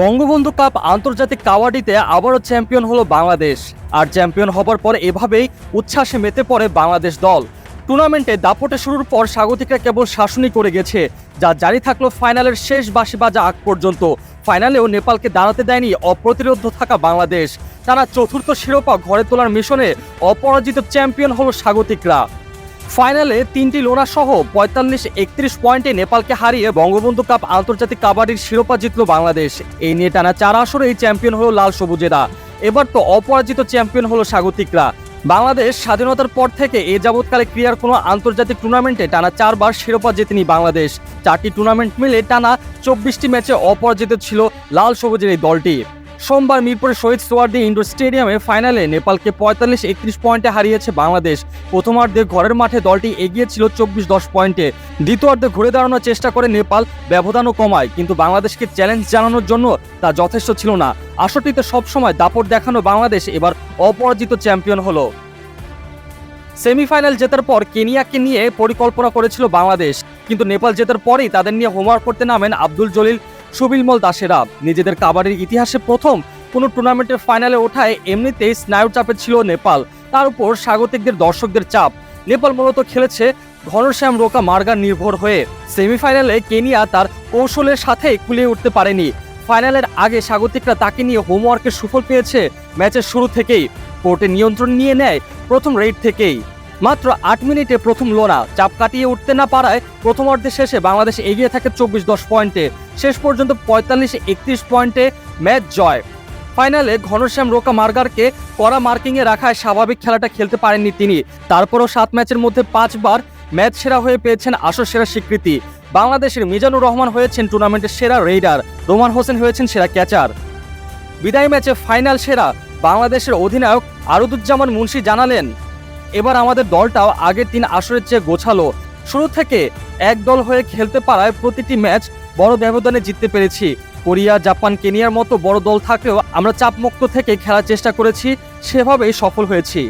Bangabandhu cup আন্তর্জাতিক কাবাডিতে আবারও champion হলো বাংলাদেশ। আর চ্যাম্পিয়ন হবার পর এভাবেই উচ্ছ্বাসে মেতে পড়ে বাংলাদেশ দল। টুর্নামেন্টে দাপটে শুরুর পর স্বাগতিকরা কেবল শাসনই করে গেছে, যা জারি থাকল ফাইনালের শেষ বাঁশি বাজা আগ পর্যন্ত। ফাইনালেও নেপালকে দাঁড়াতে দেয়নি অপ্রতিরোধ থাকা বাংলাদেশ। তারা চতুর্থ শিরোপা ঘরে তোলার মিশনে অপরাজিত চ্যাম্পিয়ন হলো স্বাগতিকরা। ফাইনালে তিনটি লোনা সহ পঁয়তাল্লিশ, একত্রিশ পয়েন্টে নেপালকে হারিয়ে বঙ্গবন্ধু কাপ আন্তর্জাতিক কাবাডির শিরোপা জিতল বাংলাদেশ। এই নিয়ে টানা চার আসরেই চ্যাম্পিয়ন হলো লাল সবুজেরা। এবার তো অপরাজিত চ্যাম্পিয়ন হলো স্বাগতিকরা। বাংলাদেশ স্বাধীনতার পর থেকে এ যাবৎকালে ক্রিয়ার কোনো আন্তর্জাতিক টুর্নামেন্টে টানা চারবার শিরোপা জেতেনি বাংলাদেশ। চারটি টুর্নামেন্ট মিলে টানা চব্বিশটি ম্যাচে অপরাজিত ছিল লাল সবুজের এই দলটি। সোমবার মিরপুরের শহীদ সোয়ার্দি ইন্ডোর স্টেডিয়ামে ফাইনালে নেপালকে পঁয়তাল্লিশ, একত্রিশ পয়েন্টে হারিয়েছে বাংলাদেশ। প্রথমার্ধে ঘরের মাঠে দলটি এগিয়ে ছিল চব্বিশ, দশ পয়েন্টে। দ্বিতীয়ার্ধে ঘুরে দাঁড়ানোর চেষ্টা করে নেপাল ব্যবধানও কমায়, কিন্তু বাংলাদেশকে চ্যালেঞ্জ জানানোর জন্য তা যথেষ্ট ছিল না। আসরটিতে সবসময় দাপট দেখানো বাংলাদেশ এবার অপরাজিত চ্যাম্পিয়ন হলো। সেমিফাইনাল জেতার পর কেনিয়াকে নিয়ে পরিকল্পনা করেছিল বাংলাদেশ, কিন্তু নেপাল জেতার পরেই তাদের নিয়ে হোমওয়ার্ক করতে নামেন আব্দুল জলিল সুবিলমল দাসেরা। নিজেদের কাবাডির ইতিহাসে প্রথম কোনো টুর্নামেন্টের ফাইনালে ওঠায় এমনিতেই স্নায়ুর চাপে ছিল নেপাল। তার উপর স্বাগতিকদের, দর্শকদের চাপ। নেপাল মূলত খেলেছে ঘনশ্যাম রোকা মার্গার নির্ভর হয়ে। সেমিফাইনালে কেনিয়া তার কৌশলের সাথে কুলিয়ে উঠতে পারেনি। ফাইনালের আগে স্বাগতিকরা তাকে নিয়ে হোমওয়ার্কের সুফল পেয়েছে ম্যাচের শুরু থেকেই। কোর্টে নিয়ন্ত্রণ নিয়ে নেয় প্রথম রেড থেকেই। মাত্র আট মিনিটে প্রথম লোনা। চাপ কাটিয়ে উঠতে না পারায় প্রথমার্ধে শেষে বাংলাদেশ এগিয়ে থাকে চব্বিশ দশ পয়েন্টে। শেষ পর্যন্ত পঁয়তাল্লিশ, একত্রিশ পয়েন্টে ম্যাচ জয়। ফাইনালে ঘনশ্যাম রোকা মার্গারকে কড়া মার্কিংয়ে রাখায় স্বাভাবিক খেলাটা খেলতে পারেননি তিনি। তারপরও সাত ম্যাচের মধ্যে পাঁচবার ম্যাচ সেরা হয়ে পেয়েছেন আসর সেরা স্বীকৃতি। বাংলাদেশের মিজানুর রহমান হয়েছেন টুর্নামেন্টের সেরা রেইডার। রোমান হোসেন হয়েছেন সেরা ক্যাচার। বিদায় ম্যাচে ফাইনাল সেরা বাংলাদেশের অধিনায়ক আরুদুজ্জামান মুন্সি জানালেন এবার আমাদের দলটাও আগের তিন আসরের চেয়ে গোছালো। শুরু থেকে এক দল হয়ে খেলতে পারায় প্রতিটি ম্যাচ বড় ব্যবধানে জিততে পেরেছি। কোরিয়া, জাপান, কেনিয়ার মতো বড় দল থাকলেও আমরা চাপমুক্ত থেকে খেলার চেষ্টা করেছি, সেভাবেই সফল হয়েছি।